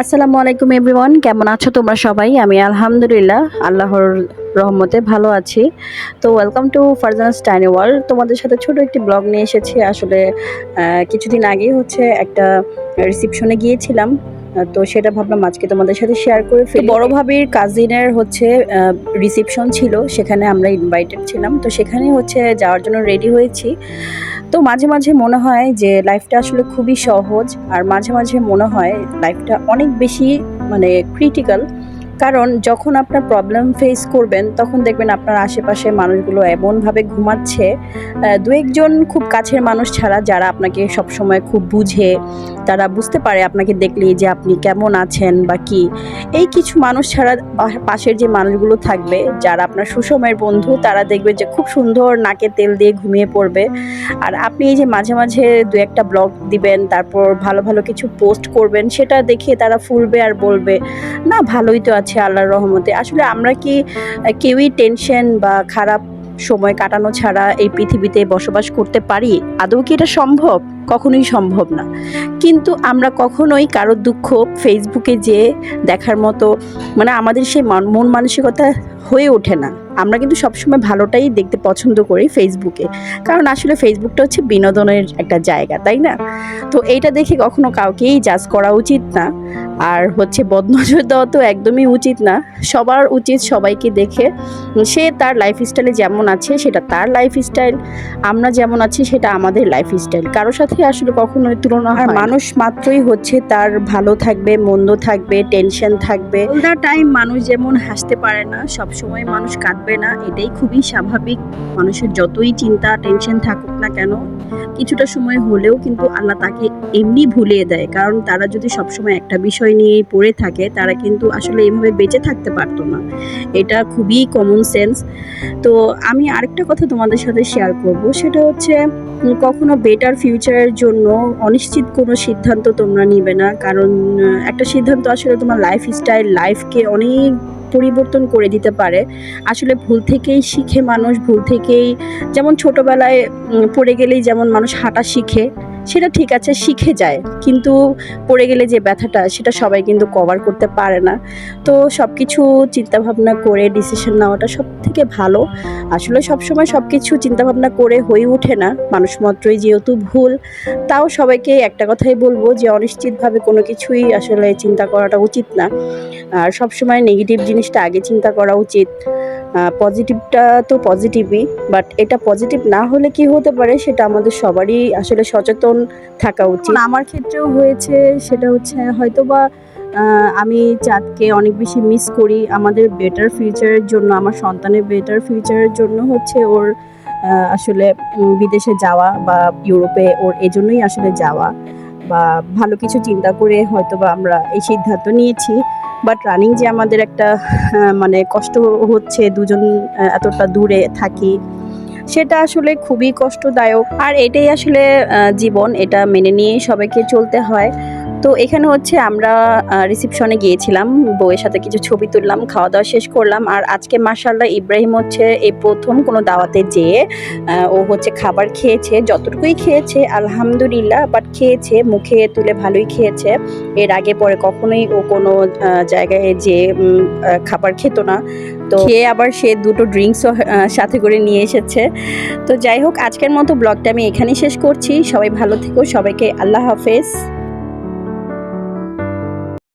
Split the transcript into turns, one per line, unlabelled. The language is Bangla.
আসসালামু আলাইকুম এভরিওয়ান, কেমন আছো তোমরা সবাই? আমি আলহামদুলিল্লাহ, আল্লাহর রহমতে ভালো আছি। তো welcome to Farzana's tiny world তোমাদের সাথে ছোট একটি ব্লগ নিয়ে এসেছি। আসলে কিছুদিন আগেই হচ্ছে একটা রিসিপশনে গিয়েছিলাম। তো সেটা ভাবলাম আজকে তোমাদের সাথে শেয়ার করে ফেলি। বড় ভাবির কাজিনের হচ্ছে রিসেপশন ছিল সেখানে আমরা ইনভাইটেড ছিলাম। তো সেখানে হচ্ছে যাওয়ার জন্য রেডি হয়েছি। তো মাঝে মাঝে মনে হয় যে লাইফটা আসলে খুবই সহজ আর মাঝে মাঝে মনে হয় লাইফটা অনেক বেশি মানে ক্রিটিক্যাল কারণ যখন আপনার প্রবলেম ফেস করবেন, তখন দেখবেন আপনার আশেপাশে মানুষগুলো এমনভাবে ঘুমাচ্ছে দু একজন খুব কাছের মানুষ ছাড়া যারা আপনাকে সবসময় খুব বুঝে, তারা বুঝতে পারে আপনাকে দেখলেই যে আপনি কেমন আছেন বা কি। এই কিছু মানুষ ছাড়া পাশের যে মানুষগুলো থাকবে, যারা আপনার সুষমের বন্ধু, তারা দেখবে যে খুব সুন্দর নাকে তেল দিয়ে ঘুমিয়ে পড়বে। আর আপনি এই যে মাঝে মাঝে দু একটা ব্লগ দিবেন, তারপর ভালো ভালো কিছু পোস্ট করবেন, সেটা দেখে তারা ফুলবে আর বলবে, না, ভালোই তো আছে আল্লাহর রহমতে। আসলে আমরা কি, কেউই টেনশন বা খারাপ সময় কাটানো ছাড়া এই পৃথিবীতে বসবাস করতে পারি? আদৌ কি এটা সম্ভব? কখনোই সম্ভব না। কিন্তু আমরা কখনোই কারোর দুঃখ ফেসবুকে যে দেখার মতো মানে আমাদের সেই মন মন মানসিকতা হয়ে ওঠে না। আমরা কিন্তু সবসময় ভালোটাই দেখতে পছন্দ করি ফেসবুকে কারণ আসলে ফেসবুকটা হচ্ছে বিনোদনের একটা জায়গা তাই না? তো এইটা দেখে কখনো কাউকেই জাজ করা উচিত না। আর হচ্ছে বদনজর দেওয়া তো একদমই উচিত না। সবার উচিত সবাইকে দেখে সে তার লাইফ স্টাইলে যেমন আছে সেটা তার লাইফ স্টাইল আমরা যেমন আছি সেটা আমাদের লাইফ স্টাইল কারোর সাথে আসলে কখনোই তুলনা হয় মানুষ মাত্রই হচ্ছে তার ভালো থাকবে মন্দ থাকবে টেনশন থাকবে। টাইম মানুষ যেমন হাসতে পারে না সব সময় মানুষ কাঁদবে না, এটাই খুবই স্বাভাবিক। মানুষের যতই চিন্তা টেনশন থাকুক না কেন, কিছুটা সময় হলেও কিন্তু আল্লাহ তাকে এমনি ভুলিয়ে দেয়। কারণ তারা যদি সবসময় একটা বিষয় নিয়েই পড়ে থাকে, তারা কিন্তু আসলে এভাবে বেঁচে থাকতে পারতো না। এটা খুবই কমন সেন্স তো আমি আরেকটা কথা তোমাদের সাথে শেয়ার করব, সেটা হচ্ছে কখনো বেটার ফিউচারের জন্য অনিশ্চিত কোনো সিদ্ধান্ত তোমরা নিবে না। কারণ একটা সিদ্ধান্ত আসলে তোমার লাইফ স্টাইল লাইফকে অনেক পরিবর্তন করে দিতে পারে। আসলে ভুল থেকেই শিখে মানুষ, ভুল থেকেই যেমন ছোটবেলায় পড়ে গেলেই যেমন মানুষ হাঁটা শিখে সেটা ঠিক আছে, শিখে যায়। কিন্তু পড়ে গেলে যে ব্যথাটা, সেটা সবাই কিন্তু কভার করতে পারে না। তো সব কিছু চিন্তাভাবনা করে ডিসিশন নেওয়াটা সব থেকে ভালো। আসলে সবসময় সব কিছু চিন্তাভাবনা করে হয়ে ওঠে না। মানুষ মাত্রই যেহেতু ভুল, তাও সবাইকে একটা কথাই বলব যে অনিশ্চিতভাবে কোনো কিছুই আসলে চিন্তা করাটা উচিত না। আর সবসময় নেগেটিভ জিনিসটা আগে চিন্তা করা উচিত। পজিটিভটা তো পজিটিভই বাট এটা পজিটিভ না হলে কি হতে পারে সেটা আমাদের সবারই আসলে সচেতন থাকা উচিত। আমার ক্ষেত্রেও হয়েছে সেটা হচ্ছে হয়তোবা আহ, আমি চাঁদকে অনেক বেশি মিস করি। আমাদের বেটার ফিউচারের জন্য আমার সন্তানের বেটার ফিউচারের জন্য হচ্ছে ওর আসলে বিদেশে যাওয়া বা ইউরোপে ওর এজন্যই আসলে যাওয়া বা ভালো কিছু চিন্তা করে হয়তোবা আমরা এই সিদ্ধান্ত নিয়েছি। বাট রানিং যে আমাদের একটা মানে কষ্ট হচ্ছে, দুজন এতটা দূরে থাকি, সেটা আসলে খুবই কষ্টদায়ক। আর এটাই আসলে জীবন, এটা মেনে নিয়েই সবাইকে চলতে হয়। তো এখানে হচ্ছে আমরা রিসিপশনে গিয়েছিলাম বউয়ের সাথে কিছু ছবি তুললাম খাওয়া দাওয়া শেষ করলাম আর আজকে মাসাল্লাহ ইব্রাহিম হচ্ছে এই প্রথম কোনো দাওয়াতে যেয়ে ও হচ্ছে খাবার খেয়েছে যতটুকুই খেয়েছে আলহামদুলিল্লাহ বাট খেয়েছে মুখে তুলে ভালোই খেয়েছে। এর আগে পরে কখনোই ও কোনো জায়গায় যে খাবার খেত না। তো খেয়ে আবার সে দুটো ড্রিঙ্কসও সাথে করে নিয়ে এসেছে। তো যাই হোক আজকের মতো ব্লগটা আমি এখানেই শেষ করছি। সবাই ভালো থেকো সবাইকে আল্লাহ হাফেজ।